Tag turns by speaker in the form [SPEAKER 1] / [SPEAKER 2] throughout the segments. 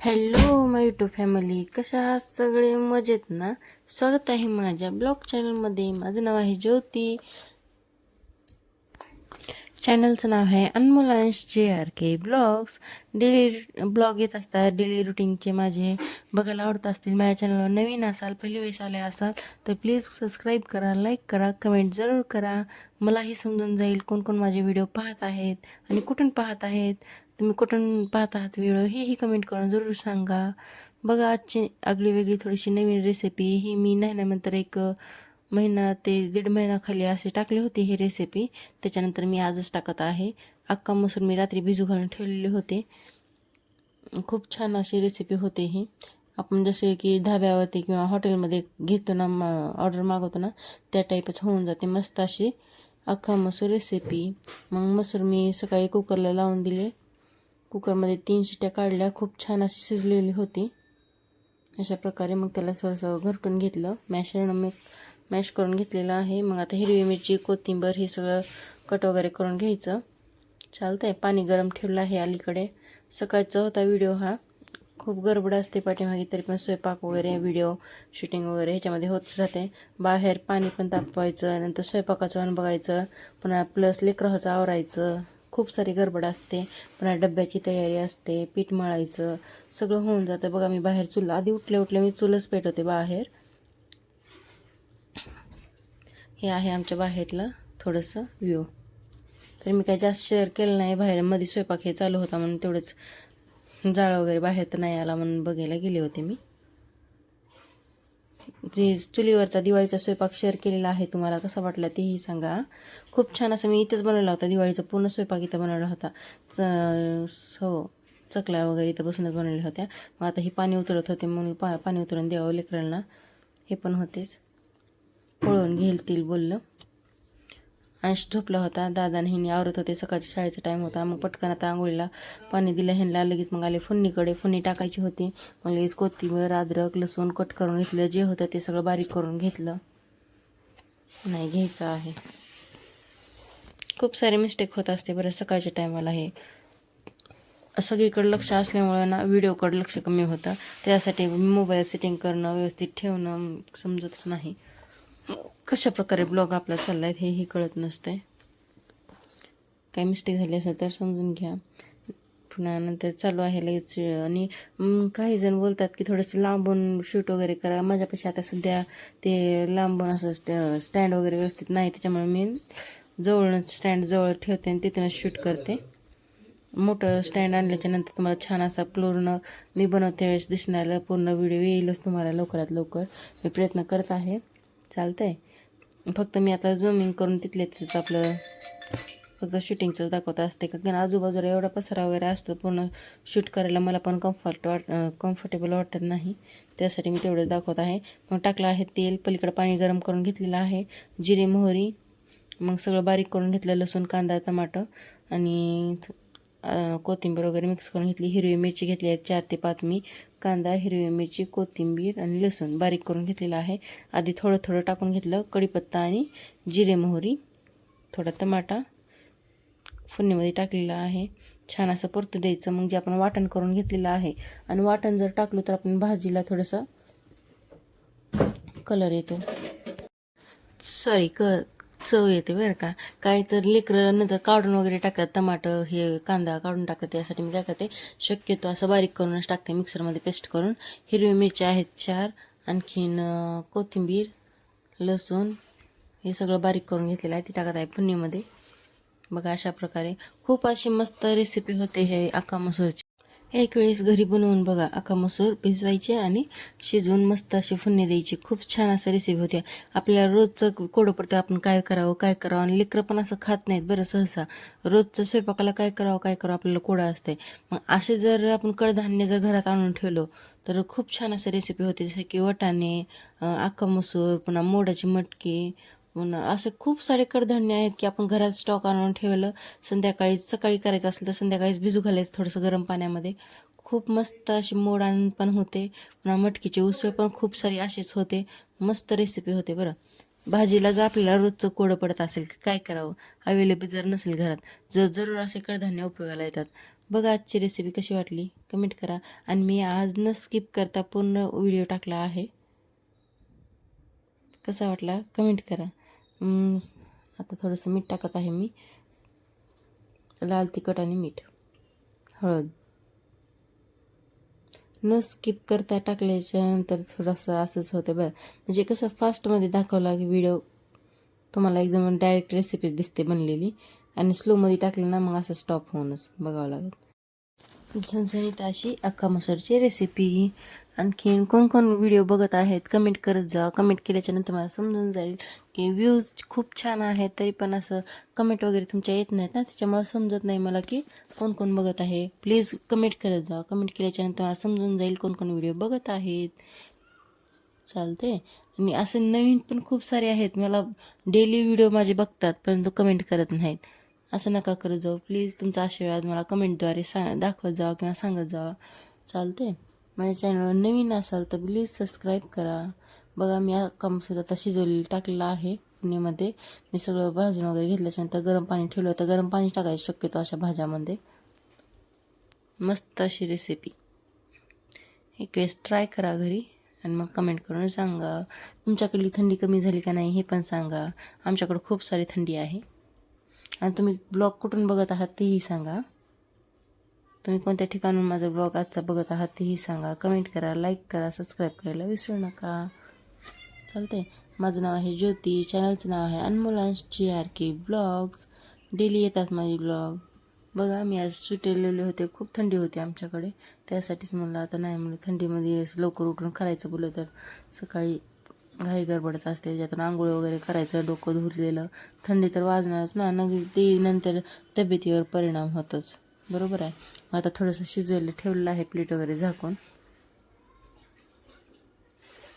[SPEAKER 1] Hello माय YouTube family कशा आहात? सगळे मजेत ना? स्वागत आहे माझ्या ब्लॉग चॅनलमध्ये माझं नाव आहे ज्योती. चॅनलचं नाव आहे अनमोलांश जे R K blogs. Daily blog येत असतात. डेली रुटीनचे माझे बघायला आवडत असतील. माझ्या चॅनलवर नवीन असाल पहिली वेळेस आले असाल तर प्लीज सबस्क्राईब करा लाईक करा कमेंट जरूर करा. मलाही समजून जाईल कोण कोण माझे व्हिडिओ पाहत आहेत आणि कुठून पाहत आहेत. तुम्ही कुठून पाहत आहात व्हिडिओ? ही कमेंट करून जरूर सांगा. बघा आजची आगळी वेगळी थोडीशी नवीन रेसिपी ही मी नाही एक महिना ते दीड महिनाखाली असे टाकली होती ही रेसिपी त्याच्यानंतर मी आजच टाकत आहे. अक्का मसूर मी रात्री भिजू घालून ठेवलेले होते. खूप छान अशी रेसिपी होते ही. आपण जसे की धाब्यावरती किंवा हॉटेलमध्ये घेतो ना ऑर्डर मागवतो ना त्या टाईपच होऊन जाते मस्त अशी अख्खा मसूर रेसिपी मग मसूर मी सकाळी कुकरला लावून दिले. कुकरमध्ये तीन शिट्या काढल्या खूप छान अशी शिजलेली होती. अशा प्रकारे मग त्याला थोडंसं घरटून घेतलं. मॅशरनं मी मॅश करून घेतलेलं आहे. मग आता हिरवी मिरची कोथिंबर हे सगळं कट वगैरे करून घ्यायचं. चालतं आहे पाणी गरम ठेवलं आहे अलीकडे. सकाळचा होता व्हिडिओ हा. खूप गडबड असते पाठीमागे तरी पण स्वयंपाक वगैरे व्हिडिओ शूटिंग वगैरे ह्याच्यामध्ये होतच राहते. बाहेर पाणी पण तापवायचं नंतर स्वयंपाकाचं पण बघायचं. पुन्हा प्लस लेकराचं आवरायचं. खूप सारी गडबड असते. पुन्हा डब्याची तयारी असते पीठ मळायचं सगळं होऊन जातं. बघा मी बाहेर चुल आधी उठले उठले मी चुलच पेटवते बाहेर. हे आहे आमच्या बाहेरलं थोडंसं व्ह्यू तर मी काही जास्त शेअर केलं नाही. बाहेर मध्ये स्वयंपाक हे चालू होता म्हणून तेवढंच जाळ वगैरे बाहेर तर नाही आला म्हणून बघायला गेले होते मी. जे चुलीवरचा दिवाळीचा स्वयंपाक शेअर केलेला आहे तुम्हाला कसा वाटला तेही सांगा. खूप छान असं मी इथेच बनवला होता दिवाळीचा पूर्ण स्वयंपाक इथं बनवला होता. च हो चकल्या वगैरे इथं बसूनच बनवल्या होत्या. मग आता ही पाणी उतरत होते म्हणून पा पाणी उतरून द्यावं लेकरांना हे पण होतेच. पळवून घेतील बोललं अंश झोपला होता. दादा ह्यांनी आवरत होते. सकाळच्या शाळेचा टाईम होता. मग पटकन आता आंघोळीला पाणी दिलं. ह्यांना लगेच मग आले फुन्नीकडे फुन्नी टाकायची होती. मग लगेच कोथिंबीर अद्रक लसूण कट करून घेतलं. जे होतं ते सगळं बारीक करून घेतलं. नाही घ्यायचं आहे. खूप सारे मिस्टेक होत असते बरं सकाळच्या टायमाला हे. सगळीकडे लक्ष असल्यामुळे ना व्हिडिओकडे लक्ष कमी होतं. त्यासाठी मोबाईल सेटिंग करणं व्यवस्थित ठेवणं समजतच नाही. कशा प्रकारे ब्लॉग आपला चालला आहे हेही कळत नसतंय. काही मिस्टेक झाली असेल तर समजून घ्या. पुन्हा नंतर चालू आहे लगेच आणि काही जण बोलतात की थोडंसं लांबून शूट वगैरे करा. माझ्यापाशी आता सध्या ते लांबून असं स्टँड वगैरे व्यवस्थित नाही त्याच्यामुळे मी जवळच स्टँड जवळ ठेवते आणि तिथूनच शूट करते. मोठं स्टँड आणल्याच्या नंतर तुम्हाला छान असा पूर्ण मी बनवते वेळेस दिसणारा पूर्ण व्हिडिओ येईलच तुम्हाला लवकरात लवकर. मी प्रयत्न करत आहे. चालतं आहे फक्त मी आता झुमिंग करून तिथले तिथंच आपलं फक्त शूटिंगचं दाखवत असते. का कारण आजूबाजूला एवढा पसरा वगैरे असतो पूर्ण शूट करायला मला पण कम्फर्ट वाट कम्फर्टेबल वाटत नाही. त्यासाठी मी तेवढं दाखवत आहे. मग टाकलं आहे तेल पलीकडं पाणी गरम करून घेतलेलं आहे. जिरे मोहरी मग सगळं बारीक करून घेतलं लसूण कांदा टमाटर आणि कोथिंबीर वगैरे मिक्स करून घेतली. हिरवी मिरची घेतली आहे. चार ते पाच मी. कांदा हिरवी मिरची कोथिंबीर आणि लसूण बारीक करून घेतलेलं आहे. आधी थोडं थोडं टाकून घेतलं. कढीपत्ता आणि जिरे मोहरी थोडा टमाटा फुन्नीमध्ये टाकलेला आहे. छान असं परतू द्यायचं. मग जे आपण वाटण करून घेतलेलं आहे. आणि वाटण जर टाकलं तर आपण भाजीला थोडंसं कलर येतो. सॉरी क चव येते बरं का. काही तर लेकरं नंतर काढून वगैरे टाकतात टमाटर हे कांदा काढून टाकतात यासाठी मी काय करते शक्यतो असं बारीक करूनच टाकते मिक्सरमध्ये पेस्ट करून. हिरवी मिरची आहेत चार आणखीन कोथिंबीर लसूण हे सगळं बारीक करून घेतलेलं आहे ती टाकत आहे पुण्यामध्ये. बघा अशा प्रकारे. खूप अशी मस्त रेसिपी होते हे अक्का मसूरची. एक वेळेस घरी बनवून बघा अक्का मसूर भिजवायचे आणि शिजवून मस्त अशी फुन्नी द्यायची. खूप छान असं रेसिपी होते आपल्याला रोजचं कोडं पडतं आपण काय करावं काय करावं आणि लेकरं पण असं खात नाहीत बरं सहसा. रोजचं स्वयंपाकाला काय करावं काय करावं आपल्याला कोडं असते मग असे जर आपण कडधान्य जर घरात आणून ठेवलं तर खूप छान असं रेसिपी होते. जसं की वटाणे अख्खा मसूर पुन्हा मोडाची मटकी हो पुन्हा असं खूप सारे कडधान्य आहेत की आपण घरात स्टॉक आणून ठेवलं संध्याकाळी सकाळी करायचं असेल तर संध्याकाळीच भिजू घालायचं थोडंसं गरम पाण्यामध्ये. खूप मस्त अशी मोड आणून पण होते. पुन्हा मटकीची उसळ पण खूप सारी अशीच होते. मस्त रेसिपी होते बरं. भाजीला जर आपल्याला रोजचं कोडं पडत असेल की काय करावं? अवेलेबल जर नसेल घरात जर जरूर असे कडधान्य उपयोगाला येतात. बघा आजची रेसिपी कशी वाटली? कमेंट करा. आणि मी आज न स्किप करता पूर्ण व्हिडिओ टाकला आहे. कसा वाटला? कमेंट करा. आता थोडंसं मीठ टाकत आहे मी. लाल तिखट आणि मीठ. हळद. न स्किप करता टाकल्याच्या नंतर थोडंसं असंच होतं बरं. म्हणजे कसं फास्टमध्ये दाखवला की व्हिडिओ तुम्हाला एकदम डायरेक्ट रेसिपीज दिसते बनलेली. आणि स्लोमध्ये टाकलं ना मग असं स्टॉप होऊनच बघावं लागेल. झणझणीत अशी अख्खा मसूरची रेसिपी आणखीन कोण कोण व्हिडिओ बघत आहेत कमेंट करत जा. कमेंट केल्याच्यानंतर मला समजून जाईल की व्ह्यूज खूप छान आहेत तरी पण असं कमेंट वगैरे तुमच्या येत नाहीत ना त्याच्यामुळे समजत नाही मला की कोण कोण बघत आहे. प्लीज कमेंट करत जा. कमेंट केल्याच्यानंतर मला समजून जाईल कोण कोण व्हिडिओ बघत आहेत. चालते आणि असे नवीन पण खूप सारे आहेत. मला डेली व्हिडिओ माझे बघतात परंतु कमेंट करत नाहीत. असं नका करत जाऊ. प्लीज तुमचा आशीर्वाद मला कमेंटद्वारे सा दाखवत जावा किंवा सांगत जावा. चालते माझ्या चॅनलवर नवीन असाल तर प्लीज सबस्क्राईब करा. बघा मी सुद्धा आता शिजवलेलं टाकलेलं आहे पुण्यामध्ये मी सगळं भाजून वगैरे घेतल्याच्यानंतर गरम पाणी ठेवलं तर गरम पाणी टाकायचं शक्यतो अशा भाज्यामध्ये. मस्त अशी रेसिपी एक वेळेस ट्राय करा घरी आणि मग कमेंट करून सांगा. तुमच्याकडली थंडी कमी झाली का नाही हे पण सांगा. आमच्याकडं खूप सारी थंडी आहे. आणि तुम्ही ब्लॉग कुठून बघत आहात तेही सांगा. तुम्ही कोणत्या ठिकाणून माझा ब्लॉग आजचा बघत आहात तेही सांगा. कमेंट करा लाईक करा सबस्क्राईब करायला विसरू नका. चालते माझं नाव आहे ज्योती. चॅनलचं नाव आहे Anmolansh G R K blogs daily येतात माझे ब्लॉग बघा मी आज सुटेलेले होते. खूप थंडी होती आमच्याकडे. त्यासाठीच म्हणलं आता नाही म्हणलं थंडीमध्ये असं लवकर उठून करायचं बोललं तर सकाळी घाई गडबडच असते. ज्यातून आंघोळ वगैरे करायचं डोकं धुरलेलं थंडी तर वाजणारच ना. न ते नंतर तब्येतीवर परिणाम होतोच. बरोबर आहे? मग आता थोडंसं शिजवलं ठेवलेलं आहे प्लेट वगैरे झाकून.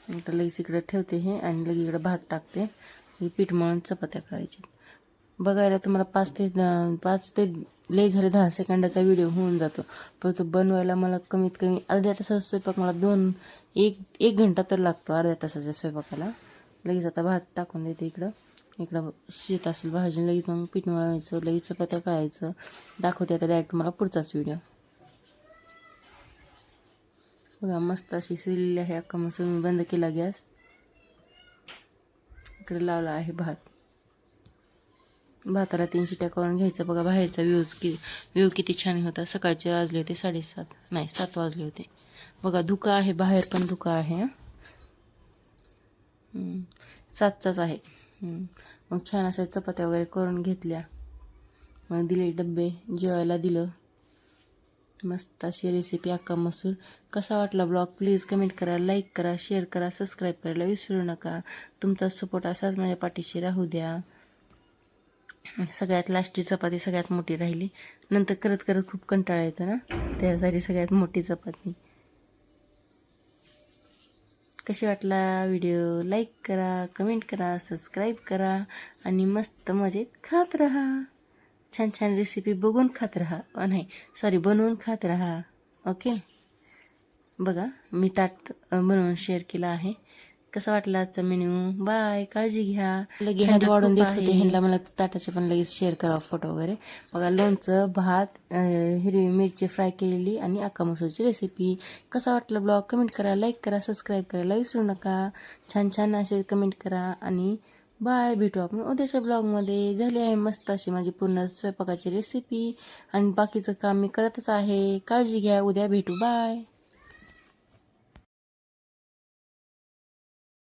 [SPEAKER 1] आता लगेच इकडं ठेवते हे आणि लगेच इकडं भात टाकते. ही पीठ मळून चपात्या करायची. बघायला तुम्हाला पाच ते पाच ते लय झाले दहा सेकंदाचा व्हिडिओ होऊन जातो. पण तो बनवायला मला कमीत कमी अर्ध्या तासाचा स्वयंपाक मला दोन एक एक घंटा तर लागतो अर्ध्या तासाच्या स्वयंपाकाला. लगेच आता भात टाकून देते इकडं. इकडं शेत असेल भाजी लगेच मग पीठ मळायचं लगेच चपात्या खायचं. दाखवते आता डायरेक्ट मला पुढचाच व्हिडिओ बघा मस्त अशी शिजलेली आहे अख्खा मसून मी बंद केला गॅस. इकडे लावला आहे भात. भाताला तीन शिट्या करून घ्यायचं. बघा बाहेरचा व्ह्यूज कि व्ह्यू किती छान होता. सकाळचे वाजले होते साडेसात नाही सात वाजले होते. बघा धुका आहे बाहेर पण धुका आहे सातचाच आहे. मग छान अशा चपात्या वगैरे करून घेतल्या. मग दिले डब्बे जेवायला दिलं. मस्त अशी रेसिपी अक्का मसूर. कसा वाटला ब्लॉग प्लीज कमेंट करा लाईक करा शेअर करा सबस्क्राईब करायला विसरू नका. तुमचा सपोर्ट असाच माझ्या पाठीशी राहू द्या. सगळ्यात लास्टची चपाती सगळ्यात मोठी राहिली. नंतर करत करत खूप कंटाळा येतो ना? त्यासाठी सगळ्यात मोठी चपाती. कशी वाटला व्हिडिओ? लाईक करा कमेंट करा सबस्क्राईब करा आणि मस्त मजेत खात राहा. छान छान रेसिपी बघून खात राहा. नाही सॉरी बनवून खात राहा. ओके बघा मी ताट बनवून शेअर केला आहे. कसा वाटला आजचा मेन्यू बाय काळजी घ्या. लगेच हात वाढून देत होते. ह्यांना मला ताटाचे पण लगेच शेअर करा फोटो वगैरे. बघा लोणचं भात हिरवी मिरची फ्राय केलेली आणि अक्का मसूरची रेसिपी कसा वाटला ब्लॉग कमेंट करा लाईक करा सबस्क्राईब करायला विसरू नका. छान छान असे कमेंट करा. आणि बाय भेटू आपण उद्याच्या ब्लॉगमध्ये झाली आहे मस्त अशी माझी पूर्ण स्वयंपाकाची रेसिपी आणि बाकीचं काम मी करतच आहे. काळजी घ्या. उद्या भेटू. बाय